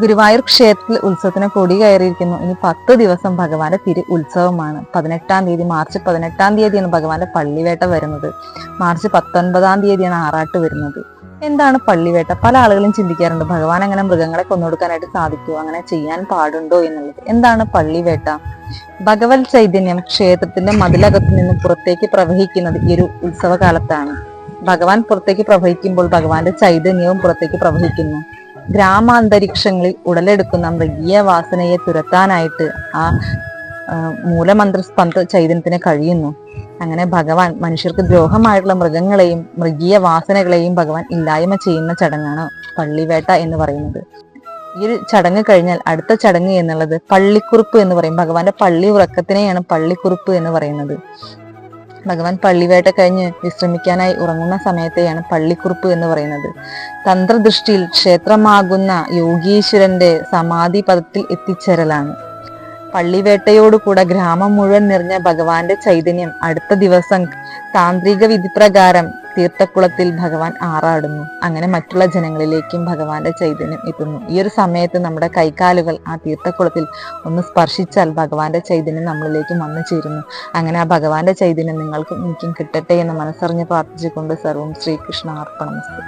ഗുരുവായൂർ ക്ഷേത്രത്തിൽ ഉത്സവത്തിന് കൊടി കയറിയിരിക്കുന്നു. ഇനി പത്ത് ദിവസം ഭഗവാന്റെ തിരു ഉത്സവമാണ്. പതിനെട്ടാം തീയതി മാർച്ച് പതിനെട്ടാം തീയതിയാണ് ഭഗവാന്റെ പള്ളിവേട്ട വരുന്നത്. മാർച്ച് പത്തൊൻപതാം തീയതിയാണ് ആറാട്ട് വരുന്നത്. എന്താണ് പള്ളിവേട്ട? പല ആളുകളും ചിന്തിക്കാറുണ്ട് ഭഗവാൻ അങ്ങനെ മൃഗങ്ങളെ കൊന്നൊടുക്കാനായിട്ട് സാധിക്കുമോ അങ്ങനെ ചെയ്യാൻ പാടുണ്ടോ? എന്നുള്ളത്. എന്താണ് പള്ളിവേട്ട? ഭഗവത് ചൈതന്യം ക്ഷേത്രത്തിന്റെ മതിലകത്തു നിന്ന് പുറത്തേക്ക് പ്രവഹിക്കുന്നത് ഈ ഒരു ഉത്സവകാലത്താണ്. ഭഗവാൻ പുറത്തേക്ക് പ്രവഹിക്കുമ്പോൾ ഭഗവാന്റെ ചൈതന്യവും പുറത്തേക്ക് പ്രവഹിക്കുന്നു. ഗ്രാമാന്തരീക്ഷങ്ങളിൽ ഉടലെടുക്കുന്ന മൃഗീയ വാസനയെ തുരത്താനായിട്ട് ആ ആ, മൂലമന്ത്ര സ്പന്ത ചൈതന്യത്തിന് കഴിയുന്നു. അങ്ങനെ ഭഗവാൻ മനുഷ്യർക്ക് ദ്രോഹമായിട്ടുള്ള മൃഗങ്ങളെയും മൃഗീയ വാസനകളെയും ഭഗവാൻ ഇല്ലായ്മ ചെയ്യുന്ന ചടങ്ങാണ് പള്ളിവേട്ട എന്ന് പറയുന്നത്. ഈ ഒരു ചടങ്ങ് കഴിഞ്ഞാൽ അടുത്ത ചടങ്ങ് എന്നുള്ളത് പള്ളിക്കുറുപ്പ് എന്ന് പറയും. ഭഗവാന്റെ പള്ളി ഉറക്കത്തിനെയാണ് പള്ളിക്കുറുപ്പ് എന്ന് പറയുന്നത്. ഭഗവാൻ പള്ളിവേട്ട കഴിഞ്ഞ് വിശ്രമിക്കാനായി ഉറങ്ങുന്ന സമയത്തെയാണ് പള്ളിക്കുറുപ്പ് എന്ന് പറയുന്നത്. തന്ത്രദൃഷ്ടിയിൽ ക്ഷേത്രമാകുന്ന യോഗീശ്വരന്റെ സമാധി പദത്തിൽ എത്തിച്ചേരലാണ്. പള്ളിവേട്ടയോടുകൂടെ ഗ്രാമം മുഴുവൻ നിറഞ്ഞ ഭഗവാന്റെ ചൈതന്യം അടുത്ത ദിവസം താന്ത്രിക വിധിപ്രകാരം തീർത്ഥക്കുളത്തിൽ ഭഗവാൻ ആറാടുന്നു. അങ്ങനെ മറ്റുള്ള ജനങ്ങളിലേക്കും ഭഗവാന്റെ ചൈതന്യം എത്തുന്നു. ഈ ഒരു സമയത്ത് നമ്മുടെ കൈകാലുകൾ ആ തീർത്ഥക്കുളത്തിൽ ഒന്ന് സ്പർശിച്ചാൽ ഭഗവാന്റെ ചൈതന്യം നമ്മളിലേക്ക് വന്നു ചേരുന്നു. അങ്ങനെ ആ ഭഗവാന്റെ ചൈതന്യം നിങ്ങൾക്കും എനിക്കും കിട്ടട്ടെ എന്ന് മനസ്സറിഞ്ഞ് പ്രാർത്ഥിച്ചുകൊണ്ട് സർവം ശ്രീകൃഷ്ണ അർപ്പണമസ്തു